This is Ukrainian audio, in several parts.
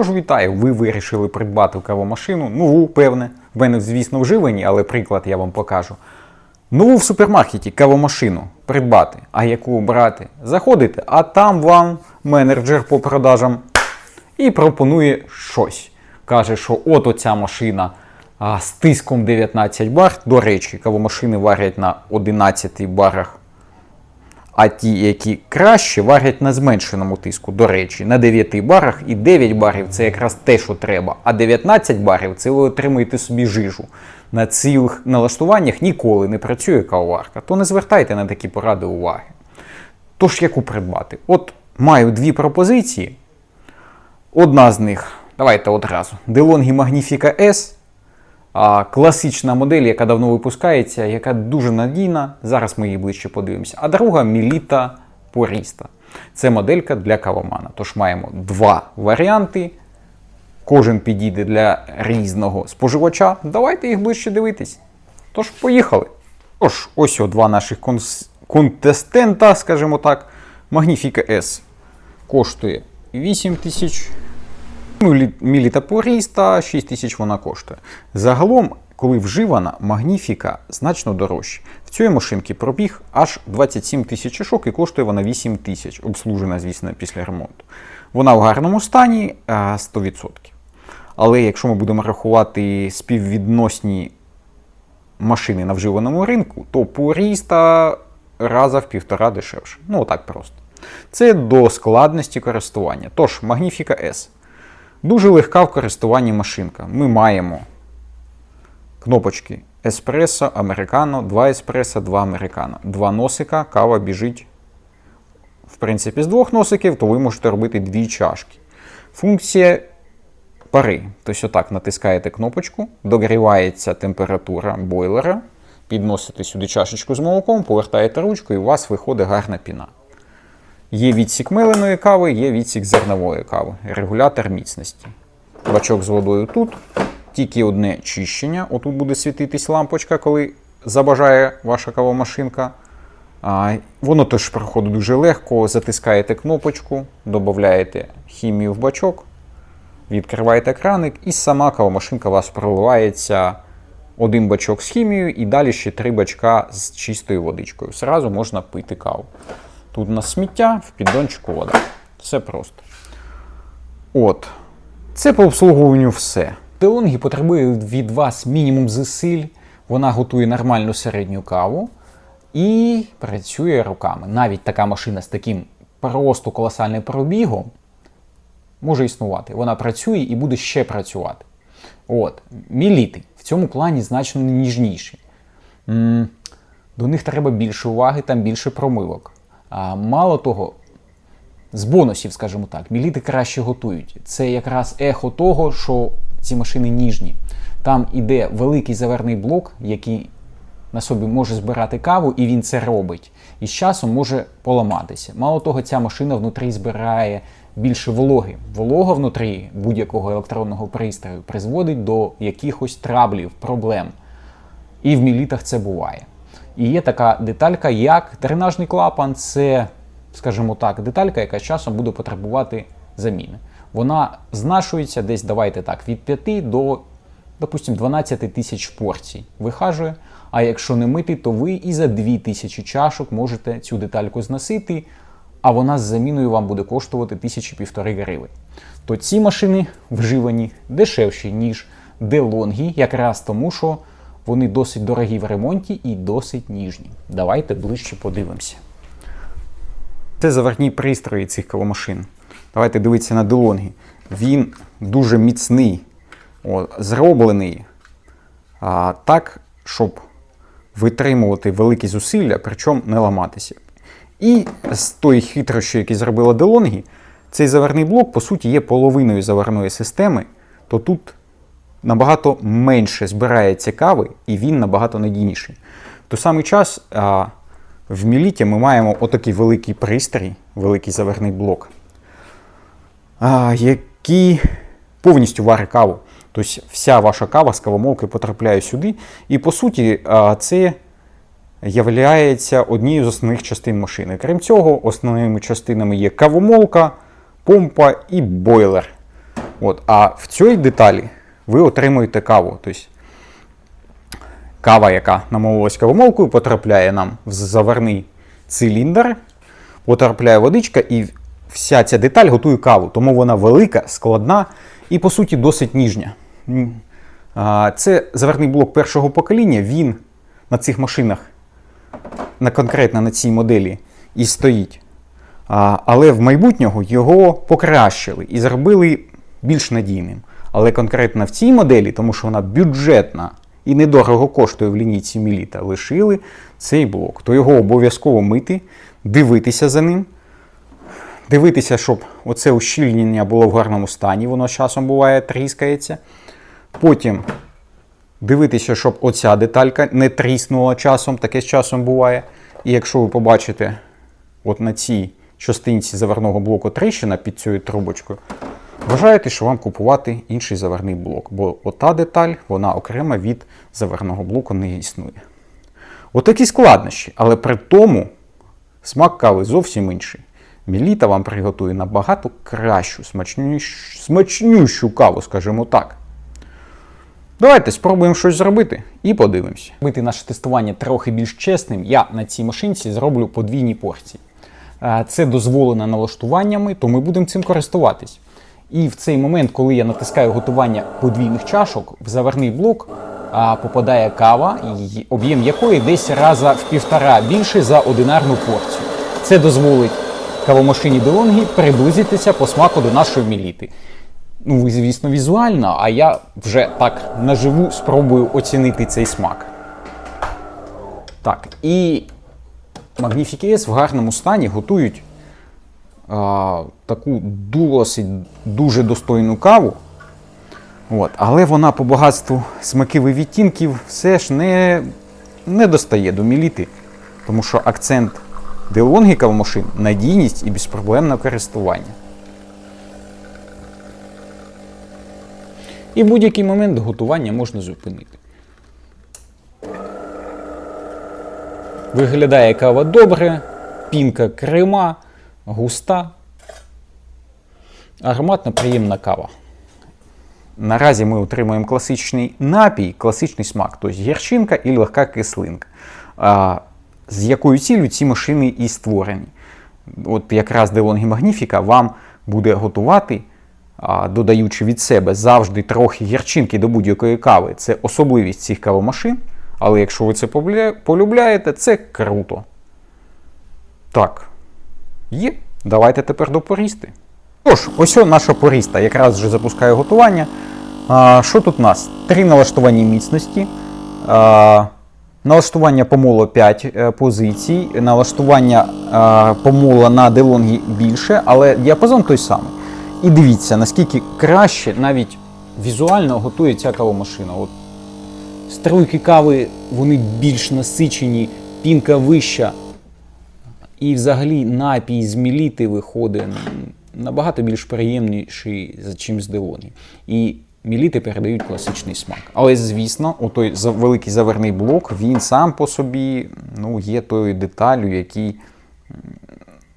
Тож вітаю, ви вирішили придбати кавомашину. Нову, певне. В мене, звісно, вживані, але приклад я вам покажу. Нову в супермаркеті кавомашину придбати. А яку брати? Заходите, а там вам менеджер по продажам і пропонує щось. Каже, що от оця машина а, з тиском 19 бар. До речі, кавомашини варять на 11 барах. А ті, які краще, варять на зменшеному тиску. До речі, на 9 барах і 9 барів це якраз те, що треба. А 19 барів це ви отримуєте собі жижу. На цих налаштуваннях ніколи не працює кавоварка, то не звертайте на такі поради уваги. Тож, яку придбати? От маю дві пропозиції. Одна з них, давайте одразу. DeLonghi Magnifica S. Класична модель, яка давно випускається, яка дуже надійна. Зараз ми її ближче подивимося. А друга Milita Porista. Це моделька для кавомана. Тож маємо два варіанти. Кожен підійде для різного споживача. Давайте їх ближче дивитись. Тож, поїхали. Тож, ось два наших конс- контестента, скажімо так. Magnifica S коштує 8 тисяч. Ну, лі- Міліта Поріста 6 тисяч вона коштує. Загалом, коли вживана, Магніфіка значно дорожча. В цій машинці пробіг аж 27 тисяч шок і коштує вона 8 тисяч, обслужена, звісно, після ремонту. Вона в гарному стані 100%. Але якщо ми будемо рахувати співвідносні машини на вживаному ринку, то Поріста раза в півтора дешевше. Ну, отак просто. Це до складності користування. Тож, Magnifica S. Дуже легка в користуванні машинка. Ми маємо кнопочки еспресо, американо, 2 еспресо, 2 американо. Два носика, кава біжить. В принципі, з двох носиків, то ви можете робити дві чашки. Функція пари. Тобто, отак натискаєте кнопочку, догрівається температура бойлера, підносите сюди чашечку з молоком, повертаєте ручку і у вас виходить гарна піна. Є відсік меленої кави, є відсік зернової кави, регулятор міцності. Бачок з водою тут. Тільки одне чищення. Отут буде світитись лампочка, коли забажає ваша кавомашинка. А, воно теж проходить дуже легко. Затискаєте кнопочку, додаєте хімію в бачок, відкриваєте краник, і сама кавомашинка у вас проливається один бачок з хімією і далі ще три бачка з чистою водичкою. Зразу можна пити каву. Тут у нас сміття, в піддончику вода. Все просто. От. Це по обслуговуванню все. Делонгі потребує від вас мінімум зусиль. Вона готує нормальну середню каву і працює руками. Навіть така машина з таким просто колосальним пробігом може існувати. Вона працює і буде ще працювати. От. Міліти в цьому плані значно ніжніші. До них треба більше уваги, там більше промивок. А мало того, з бонусів, скажімо так, міліти краще готують. Це якраз ехо того, що ці машини ніжні. Там іде великий заверний блок, який на собі може збирати каву, і він це робить. І з часом може поламатися. Мало того, ця машина внутрі збирає більше вологи. Волога внутрі будь-якого електронного пристрою призводить до якихось траблів, проблем. І в мілітах це буває. І є така деталька, як дренажний клапан, це, скажімо так, деталька, яка з часом буде потребувати заміни. Вона знашується десь, давайте так, від 5 до, допустимо, 12 тисяч порцій вихажує. А якщо не мити, то ви і за 2 тисячі чашок можете цю детальку зносити, а вона з заміною вам буде коштувати тисячі півтори гривень. То ці машини вживані дешевші, ніж DeLonghi, якраз тому, що вони досить дорогі в ремонті і досить ніжні. Давайте ближче подивимося. Це заварні пристрої цих кавомашин. Давайте дивитися на DeLonghi. Він дуже міцний, о, зроблений а, так, щоб витримувати великі зусилля, причому не ламатися. І з тої хитрощі, які зробила DeLonghi, цей заварний блок, по суті, є половиною заварної системи, то тут набагато менше збирається кави, і він набагато надійніший. В той самий час в Міліті ми маємо отакий великий пристрій, великий заварний блок, який повністю варить каву. Тобто вся ваша кава з кавомолки потрапляє сюди. І по суті, це являється однією з основних частин машини. Крім цього, основними частинами є кавомолка, помпа і бойлер. От, а в цій деталі ви отримуєте каву. Тобто кава, яка намололась кавомолкою, потрапляє нам в заварний циліндр, потрапляє водичка, і вся ця деталь готує каву. Тому вона велика, складна і, по суті, досить ніжня. Це заварний блок першого покоління. Він на цих машинах, на конкретно на цій моделі, і стоїть. Але в майбутнього його покращили і зробили більш надійним. Але конкретно в цій моделі, тому що вона бюджетна і недорого коштує в лінійці Міліта, лишили цей блок. То його обов'язково мити, дивитися за ним, дивитися, щоб оце ущільнення було в гарному стані, воно з часом буває тріскається. Потім дивитися, щоб оця деталька не тріснула часом, таке з часом буває. І якщо ви побачите от на цій частинці заварного блоку тріщина під цією трубочкою, вважаєте, що вам купувати інший заварний блок, бо ота деталь, вона окремо від заварного блоку не існує. Отакі складнощі, але при тому смак кави зовсім інший. Міліта вам приготує набагато кращу, смачнющу, смачнющу каву, скажімо так. Давайте спробуємо щось зробити і подивимося. Робити наше тестування трохи більш чесним, я на цій машинці зроблю подвійні порції. Е, Це дозволено налаштуваннями, то ми будемо цим користуватись. І в цей момент, коли я натискаю готування подвійних чашок, в заварний блок а, попадає кава, об'єм якої десь раза в півтора більше за одинарну порцію. Це дозволить кавомашині DeLonghi приблизитися по смаку до нашої міліти. Ну, звісно, візуально, а я вже так наживу спробую оцінити цей смак. Так, і Magnifique S в гарному стані готують а, таку досить дуже достойну каву. От, але вона по багатству смаків і відтінків все ж не, не достає до міліти. Тому що акцент DeLonghi кавомашин – надійність і безпроблемне користування. І в будь-який момент готування можна зупинити. Виглядає кава добре, пінка крема, густа. Ароматна приємна кава. Наразі ми отримуємо класичний напій, класичний смак, тобто гірчинка і легка кислинка. З якою ціллю ці машини і створені. От якраз DeLonghi Magnifica вам буде готувати, додаючи від себе завжди трохи гірчинки до будь-якої кави. Це особливість цих кавомашин. Але якщо ви це полюбляєте, це круто. Так. Є. Давайте тепер до порісти. Тож, ось наша поріста. Якраз вже запускаю готування. А, що тут у нас? Три налаштування міцності. А, налаштування помолу 5 е, позицій. Налаштування а, помола на DeLonghi більше, але діапазон той самий. І дивіться, наскільки краще навіть візуально готує ця кавомашина. От Струйки кави вони більш насичені, пінка вища. І взагалі напій з міліти виходить набагато більш приємніший, чим з DeLonghi. І міліти передають класичний смак. Але, звісно, отой за- великий заверний блок, він сам по собі ну, є тою деталю, який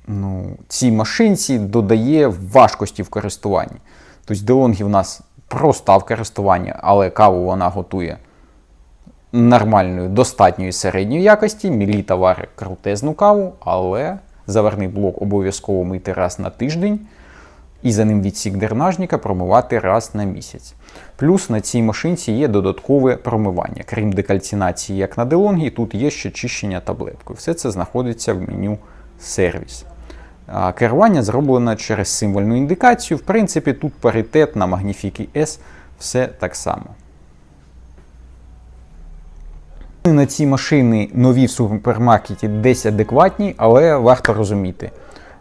ну, цій машинці додає важкості в користуванні. Тобто DeLonghi в нас проста в користуванні, але каву вона готує нормальної, достатньої середньої якості. Міліта варить крутезну каву, але заварний блок обов'язково мити раз на тиждень. І за ним відсік дренажника промивати раз на місяць. Плюс на цій машинці є додаткове промивання. Крім декальцинації, як на DeLonghi, тут є ще чищення таблеткою. Все це знаходиться в меню сервіс. Керування зроблено через символьну індикацію. В принципі, тут паритет на Magnifique S, все так само. На ці машини нові в супермаркеті десь адекватні, але варто розуміти,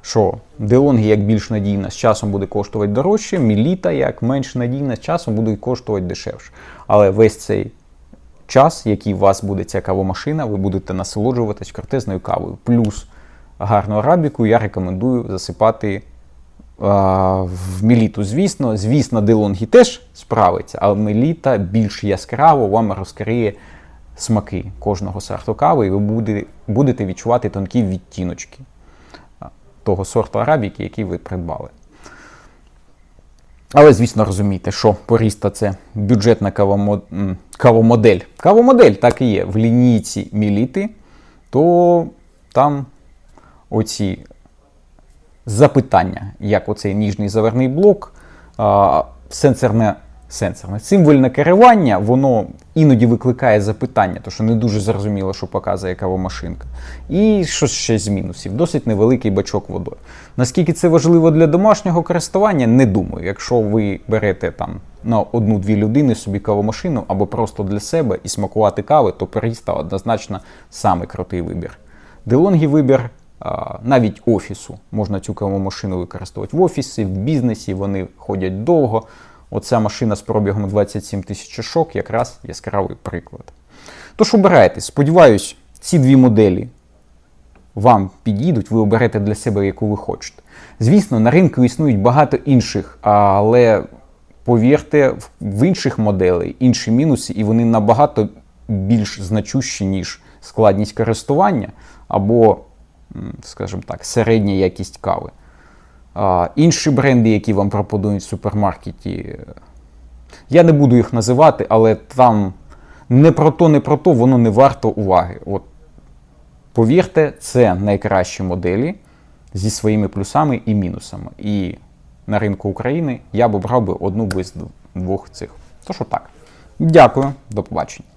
що DeLonghi як більш надійна з часом буде коштувати дорожче, Міліта як менш надійна з часом буде коштувати дешевше. Але весь цей час, який у вас буде ця кавомашина, ви будете насолоджуватись крутезною кавою. Плюс гарну арабіку я рекомендую засипати в меліту, звісно. Звісно, DeLonghi теж справиться, але меліта більш яскраво вам розкриє смаки кожного сорту кави, і ви будете відчувати тонкі відтіночки того сорту арабіки, який ви придбали. Але, звісно, розумієте, що Поріста це бюджетна кавомо- кавомодель. Кавомодель так і є. В лінійці міліти, то там оці запитання, як оцей ніжний заверний блок, сенсорне, сенсорне символьне керування, воно іноді викликає запитання, тому що не дуже зрозуміло, що показує кавомашинка. І що ще з мінусів? Досить невеликий бачок водою. Наскільки це важливо для домашнього користування, не думаю. Якщо ви берете там на одну-дві людини собі кавомашину або просто для себе і смакувати кави, то Періста однозначно самий крутий вибір. Делонгі вибір навіть офісу. Можна цю кавомашину використовувати в офісі, в бізнесі, вони ходять довго. Оця машина з пробігом 27 тисяч шок якраз яскравий приклад. Тож обирайте, сподіваюсь, ці дві моделі вам підійдуть, ви оберете для себе, яку ви хочете. Звісно, на ринку існують багато інших, але повірте, в інших моделей інші мінуси, і вони набагато більш значущі, ніж складність користування або, скажімо так, середня якість кави. Інші бренди, які вам пропонують в супермаркеті, я не буду їх називати, але там не про то, не про то, воно не варто уваги. От Повірте, це найкращі моделі зі своїми плюсами і мінусами. І на ринку України я б обрав би одну без двох цих. Тож отак. Дякую, до побачення.